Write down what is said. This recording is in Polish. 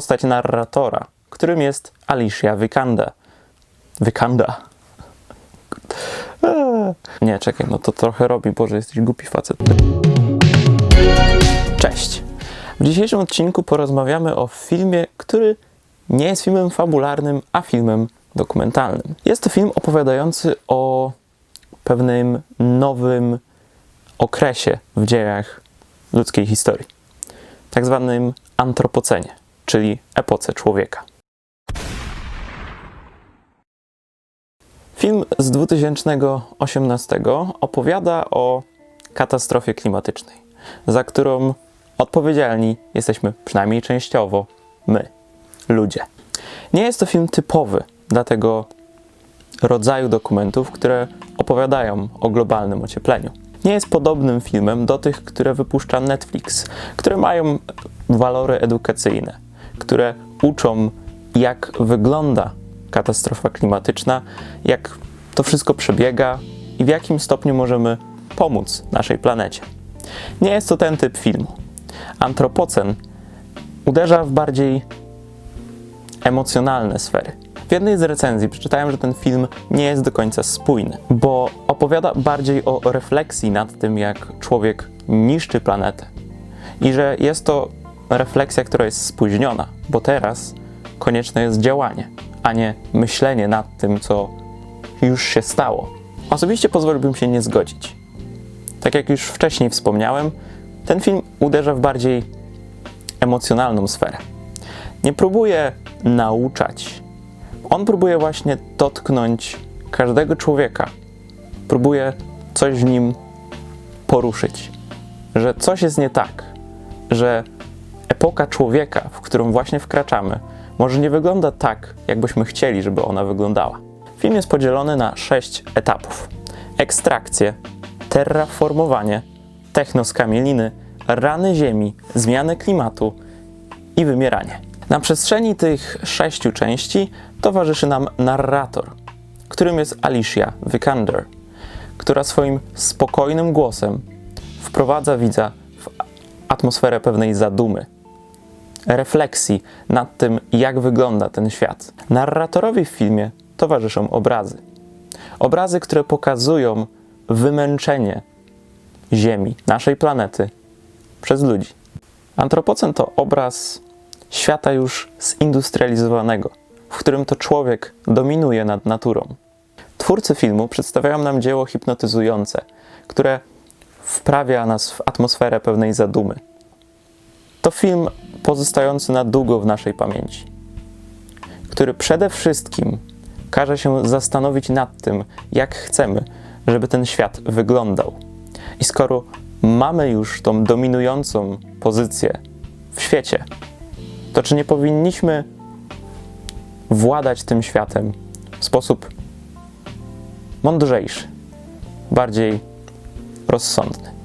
postać narratora, którym jest Alicia Vikander. Vikander. Eee. Nie, czekaj, no to trochę robi, Boże, jesteś głupi facet. Cześć. W dzisiejszym odcinku porozmawiamy o filmie, który nie jest filmem fabularnym, a filmem dokumentalnym. Jest to film opowiadający o pewnym nowym okresie w dziejach ludzkiej historii, tak zwanym antropocenie, czyli epoce człowieka. Film z 2018 opowiada o katastrofie klimatycznej, za którą odpowiedzialni jesteśmy przynajmniej częściowo my, ludzie. Nie jest to film typowy dla tego rodzaju dokumentów, które opowiadają o globalnym ociepleniu. Nie jest podobnym filmem do tych, które wypuszcza Netflix, które mają walory edukacyjne, które uczą, jak wygląda katastrofa klimatyczna, jak to wszystko przebiega i w jakim stopniu możemy pomóc naszej planecie. Nie jest to ten typ filmu. Antropocen uderza w bardziej emocjonalne sfery. W jednej z recenzji przeczytałem, że ten film nie jest do końca spójny, bo opowiada bardziej o refleksji nad tym, jak człowiek niszczy planetę. I że jest to refleksja, która jest spóźniona, bo teraz konieczne jest działanie, a nie myślenie nad tym, co już się stało. Osobiście pozwoliłbym się nie zgodzić. Tak jak już wcześniej wspomniałem, ten film uderza w bardziej emocjonalną sferę. Nie próbuje nauczać. On próbuje właśnie dotknąć każdego człowieka. Próbuje coś w nim poruszyć. Że coś jest nie tak. Że epoka człowieka, w którą właśnie wkraczamy, może nie wygląda tak, jakbyśmy chcieli, żeby ona wyglądała. Film jest podzielony na sześć etapów: ekstrakcję, terraformowanie, technoskamieliny, rany ziemi, zmianę klimatu i wymieranie. Na przestrzeni tych sześciu części towarzyszy nam narrator, którym jest Alicia Vikander, która swoim spokojnym głosem wprowadza widza w atmosferę pewnej zadumy, refleksji nad tym, jak wygląda ten świat. Narratorowi w filmie towarzyszą obrazy. Obrazy, które pokazują wymęczenie Ziemi, naszej planety, przez ludzi. Antropocen to obraz świata już zindustrializowanego, w którym to człowiek dominuje nad naturą. Twórcy filmu przedstawiają nam dzieło hipnotyzujące, które wprawia nas w atmosferę pewnej zadumy. To film pozostający na długo w naszej pamięci, który przede wszystkim każe się zastanowić nad tym, jak chcemy, żeby ten świat wyglądał. I skoro mamy już tą dominującą pozycję w świecie, to czy nie powinniśmy władać tym światem w sposób mądrzejszy, bardziej rozsądny?